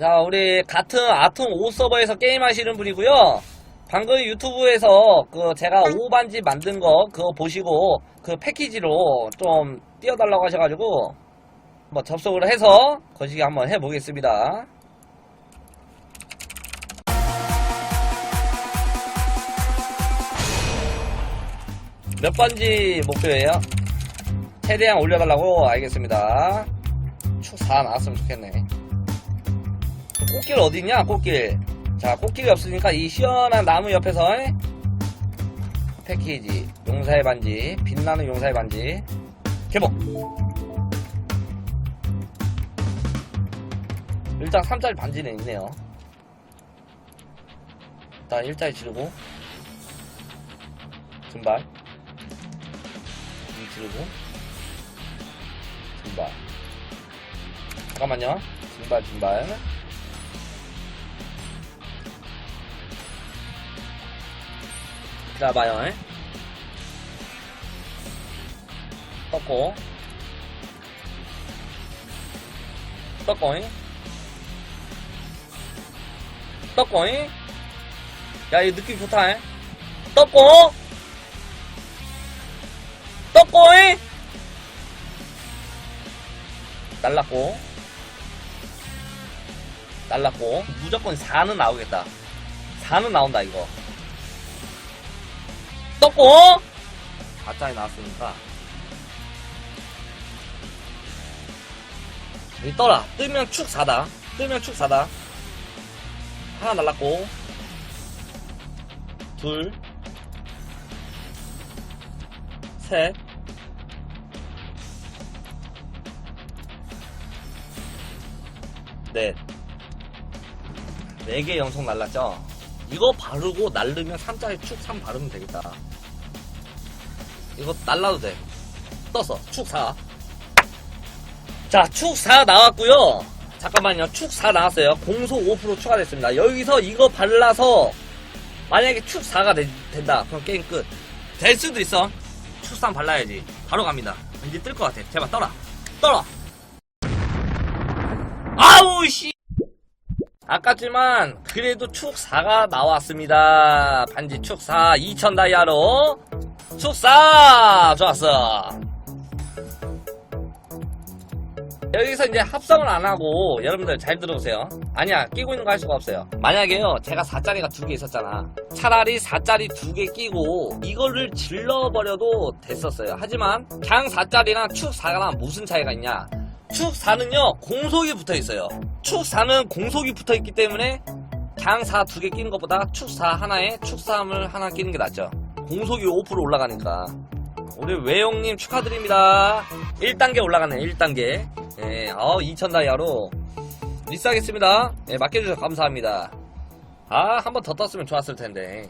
자, 우리 같은 아톰 5 서버에서 게임하시는 분이고요. 방금 유튜브에서 그 제가 5반지 만든 거 그거 보시고 그 패키지로 좀 띄워달라고 하셔가지고 뭐 접속을 해서 거시기 한번 해보겠습니다. 몇 번지 목표예요? 최대한 올려달라고 알겠습니다. 축4 나왔으면 좋겠네. 꽃길 어디냐, 꽃길. 자, 꽃길이 없으니까 이 시원한 나무 옆에서 패키지, 용사의 반지, 빛나는 용사의 반지, 개봉! 일단 3짜리 반지는 있네요. 일단 1짜리 지르고. 이 지르고, 증발. 잠깐만요. 증발, 증발. 기다려봐요. 에? 떴고. 떴고잉. 떴고잉. 야, 이 느낌 좋다, 에? 떴고. 떴고잉. 날랐고. 날랐고. 무조건 4는 나오겠다. 4는 나온다, 이거. 떴고. 가짜에 나왔으니까. 여기 떠라. 뜨면 축 4다. 뜨면 축 4다. 하나 날랐고. 둘 셋. 넷. 네 개 연속 날랐죠? 이거 바르고 날르면 3짜리 축3 바르면 되겠다. 이거 날라도 돼. 떴어. 축 4. 자, 축 4 나왔고요. 잠깐만요. 축 4 나왔어요. 공소 5% 추가됐습니다. 여기서 이거 발라서 만약에 축 4가 된다. 그럼 게임 끝. 될 수도 있어. 축 3 발라야지. 바로 갑니다. 이제 뜰 것 같아. 제발 떠라. 떠라. 아우 씨. 아깝지만 그래도 축 4가 나왔습니다. 반지 축4 2000 다이아로 축사! 좋았어. 여기서 이제 합성을 안 하고 여러분들 잘 들어보세요. 아니야 끼고 있는 거 할 수가 없어요. 만약에요 제가 4짜리가 두 개 있었잖아. 차라리 4짜리 두 개 끼고 이거를 질러버려도 됐었어요. 하지만 그냥 4짜리랑 축 4랑 무슨 차이가 있냐 축 4는요 공속이 붙어 있어요. 축 4는 공속이 붙어 있기 때문에 그냥 4두 개 끼는 것보다 축 4 하나에 축 3을 하나 끼는 게 낫죠. 공속이 5% 올라가니까. 우리 외용님 축하드립니다. 1단계 올라가네 1단계. 예, 어, 2000다이아로 리스하겠습니다. 예, 맡겨주셔서 감사합니다. 아 한 번 더 떴으면 좋았을 텐데